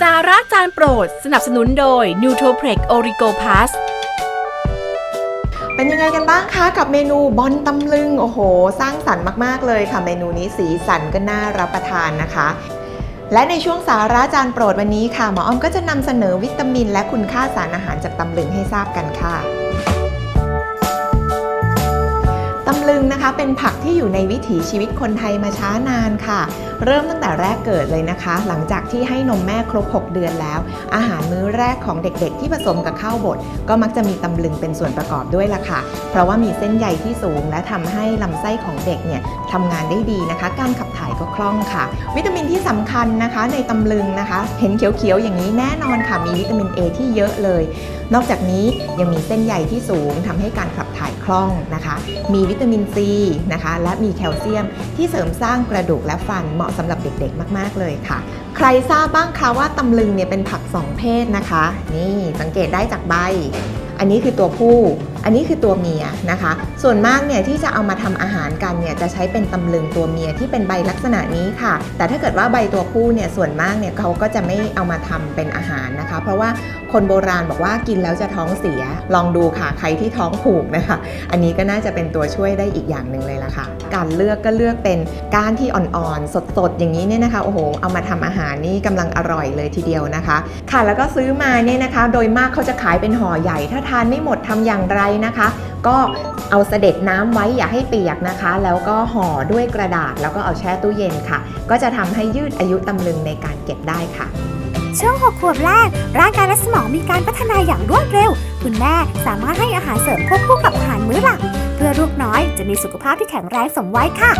สาระจานโปรด สนับสนุนโดย n e u t r o p r e x Origo Pass เป็นยังไงกันบ้างคะกับเมนูบอลตำลึง โอ้โห สร้างสรรค์มาก ๆ เลยค่ะ เมนูนี้สีสันก็น่ารับประทานนะคะ และในช่วงสาระจานโปรดวันนี้ค่ะหมออ้อมก็จะนำเสนอวิตามิน และคุณค่าสารอาหารจากตำลึงให้ทราบกันค่ะ ตึงนะคะเป็นผักที่อยู่ในวิถีชีวิตคนไทยมาช้านานค่ะ เริ่มตั้งแต่แรกเกิดเลยนะคะ หลังจากที่ให้นมแม่ครบ 6 เดือนแล้ว อาหารมื้อแรกของเด็กๆ ที่ผสมกับข้าวบดก็มักจะมีตำลึงเป็นส่วนประกอบด้วยล่ะค่ะ เพราะว่ามีเส้นใยที่สูงและทำให้ลำไส้ของเด็กเนี่ย ทำงานได้ดีนะคะ การขับถ่ายก็คล่องค่ะ วิตามินที่สำคัญนะคะในตำลึงนะคะ เห็นเขียวๆอย่างนี้แน่นอนค่ะ มีวิตามิน A ที่เยอะเลย นอกจากนี้ยังมีเส้นใยที่สูงทำให้การขับถ่ายคล่องนะคะ มีวิตามินซีนะคะ และมีแคลเซียมที่เสริมสร้างกระดูกและฟันเหมาะสำหรับเด็กๆ มากๆเลยค่ะ ใครทราบบ้างคะว่าตำลึงเนี่ยเป็นผักสองเพศนะคะ นี่สังเกตได้จากใบ อันนี้คือตัวผู้ อันนี้คือตัวเมียนะคะ ส่วนมากเนี่ยที่จะเอามาทำอาหารกันเนี่ยจะใช้เป็นตำลึงตัวเมียที่เป็นใบลักษณะนี้ค่ะ แต่ถ้าเกิดว่าใบตัวผู้เนี่ยส่วนมากเนี่ยเขาก็จะไม่เอามาทำเป็นอาหารนะคะ เพราะว่า คนโบราณบอกว่ากินแล้วจะท้องเสีย ลองดูค่ะใครที่ท้องผูกนะคะ อันนี้ก็น่าจะเป็นตัวช่วยได้อีกอย่างหนึ่งเลยล่ะค่ะ การเลือกก็เลือกเป็นก้านที่อ่อนๆ สดๆ อย่างนี้เนี่ยนะคะโอ้โหเอามาทำอาหารนี่กำลังอร่อยเลยทีเดียวนะคะ ค่ะแล้วก็ซื้อมาเนี่ยนะคะ โดยมากเขาจะขายเป็นห่อใหญ่ ถ้าทานไม่หมดทำอย่างไรนะคะ ก็เอาเสด็จน้ำไว้อย่าให้เปียกนะคะ แล้วก็ห่อด้วยกระดาษแล้วก็เอาแช่ตู้เย็นค่ะ ก็จะทำให้ยืดอายุตำลึงในการเก็บได้ค่ะ ช่วง 6 ขวบแรก ร่างกายและสมองมีการพัฒนาอย่างรวดเร็ว คุณแม่สามารถให้อาหารเสริมควบคู่กับอาหารมื้อหลัก เพื่อลูกน้อยจะมีสุขภาพที่แข็งแรงสมวัยค่ะ